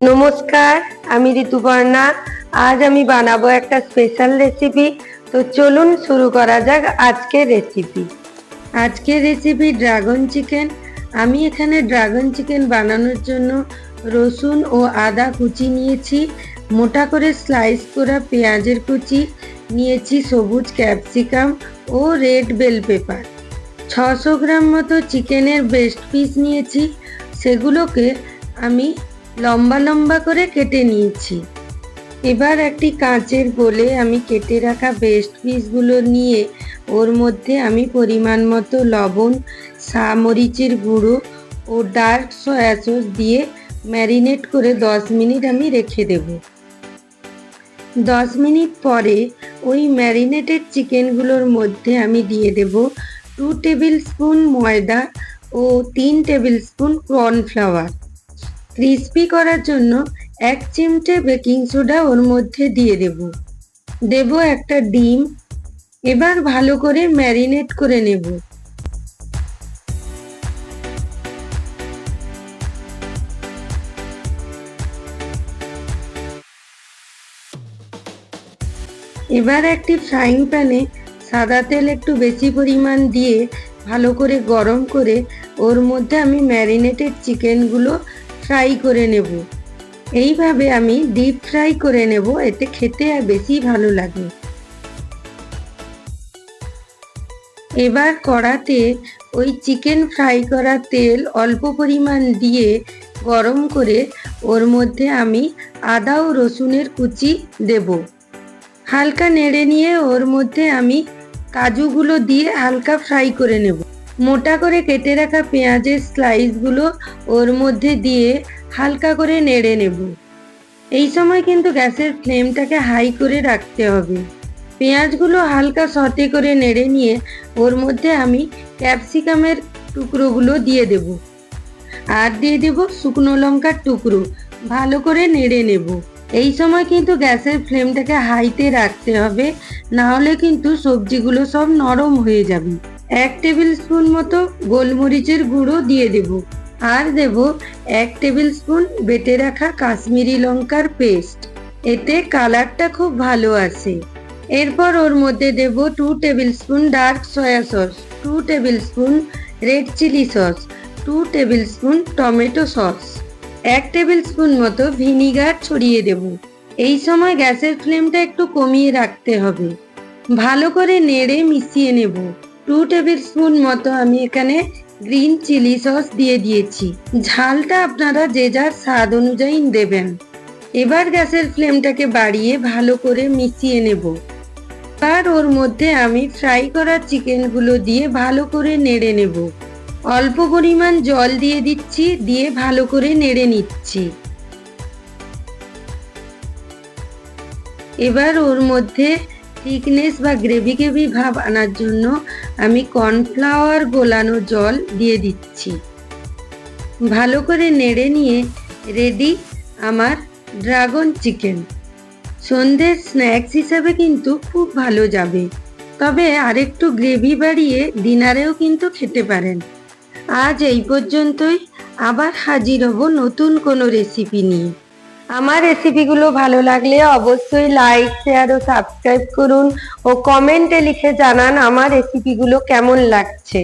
নমস্কার, আমি ঋতুপর্ণা। আজ আমি বানাবো একটা স্পেশাল রেসিপি তো চলুন শুরু করা যাক আজকের রেসিপি আজকের রেসিপি ড্রাগন চিকেন আমি এখানে ড্রাগন চিকেন বানানোর জন্য রসুন ও আদা কুচি নিয়েছি। মোটা করে স্লাইস করা পেঁয়াজের কুচি নিয়েছি, সবুজ ক্যাপসিকাম ও রেড বেল পেপার ছশো গ্রাম মতো চিকেনের বেস্ট পিস নিয়েছি। সেগুলোকে আমি লম্বা লম্বা করে কেটে নিয়েছি। এবার একটি কাঁচের গোলে আমি কেটে রাখা বেস্ট পিসগুলো নিয়ে ওর মধ্যে আমি পরিমাণ মতো লবণ মরিচের গুঁড়ো ও ডার্ক সয়া সস দিয়ে ম্যারিনেট করে দশ মিনিট আমি রেখে দেব। দশ মিনিট পরে ওই ম্যারিনেটেড চিকেনগুলোর মধ্যে আমি দিয়ে দেব টু টেবিল স্পুন ময়দা ও তিন টেবিল স্পুন কর্নফ্লাওয়ার ক্রিস্পি করার জন্য এক চিমটে বেকিং সোডা ওর মধ্যে দিয়ে দেব। দেব একটা ডিম, এবার ভালো করে ম্যারিনেট করে নেব। এবার একটি ফ্রাইং প্যানে সাদা তেল একটু বেশি পরিমাণ দিয়ে ভালো করে গরম করে ওর মধ্যে আমি ম্যারিনেটেড চিকেনগুলো ফ্রাই করে নেব। এইভাবে আমি ডিপ ফ্রাই করে নেব, এতে খেতে আর বেশি ভালো লাগে। এবার কড়াতে ওই চিকেন ফ্রাই করা তেল অল্প পরিমাণ দিয়ে গরম করে ওর মধ্যে আমি আদা ও রসুনের কুচি দেব। হালকা নেড়ে নিয়ে ওর মধ্যে আমি কাজুগুলো দিয়ে হালকা ফ্রাই করে নেব। মোটা করে কেটে রাখা পেঁয়াজের স্লাইসগুলো ওর মধ্যে দিয়ে হালকা করে নেড়ে নেব। এই সময় কিন্তু গ্যাসের ফ্লেমটাকে হাই করে রাখতে হবে। পেঁয়াজগুলো হালকা সতে করে নেড়ে নিয়ে ওর মধ্যে আমি ক্যাপসিকামের টুকরোগুলো দিয়ে দেব। আর দিয়ে দেব শুকনো লঙ্কার টুকরো, ভালো করে নেড়ে নেব। এই সময় কিন্তু গ্যাসের ফ্লেমটাকে হাইতে রাখতে হবে না হলে কিন্তু সবজিগুলো সব নরম হয়ে যাবে। এক টেবিল স্পুন মতো গোলমরিচের গুঁড়ো দিয়ে দেব। আর দেব এক টেবিল স্পুন বেটে রাখা কাশ্মীরি লঙ্কার পেস্ট। এতে কালারটা খুব ভালো আসে এরপর ওর মধ্যে দেব two tablespoon dark soy sauce, two tablespoon red chilli sauce, two tablespoon tomato sauce. এক টেবিল স্পুন মতো ভিনিগার ছড়িয়ে দেব। এই সময় গ্যাসের ফ্লেমটা একটু কমিয়ে রাখতে হবে। ভালো করে নেড়ে মিশিয়ে নেব। টু টেবিল স্পুন মতো আমি এখানে গ্রিন চিলি সস দিয়ে দিয়েছি। ঝালটা আপনারা যে যার স্বাদ অনুযায়ী দেবেন। এবার গ্যাসের ফ্লেমটাকে বাড়িয়ে ভালো করে মিশিয়ে নেব। এবার ওর মধ্যে আমি ফ্রাই করা চিকেনগুলো দিয়ে ভালো করে নেড়ে নেব। অল্প পরিমাণ জল দিয়ে দিচ্ছি, দিয়ে ভালো করে নেড়ে নিচ্ছি। এবার ওর মধ্যে থিকনেস বা গ্রেভি গ্রেভি ভাব আনার জন্য আমি কর্নফ্লাওয়ার গোলানো জল দিয়ে দিচ্ছি। ভালো করে নেড়ে নিয়ে রেডি আমার ড্রাগন চিকেন। সন্ধ্যের স্ন্যাক্স হিসাবে কিন্তু খুব ভালো যাবে। তবে আরেকটু গ্রেভি বাড়িয়ে ডিনারেও কিন্তু খেতে পারেন। আজ এই পর্যন্তই। আবার হাজির হব নতুন কোনো রেসিপি নিয়ে। আমার রেসিপিগুলো ভালো লাগলে অবশ্যই লাইক শেয়ার ও সাবস্ক্রাইব করুন ও কমেন্টে লিখে জানান আমার রেসিপিগুলো কেমন লাগছে।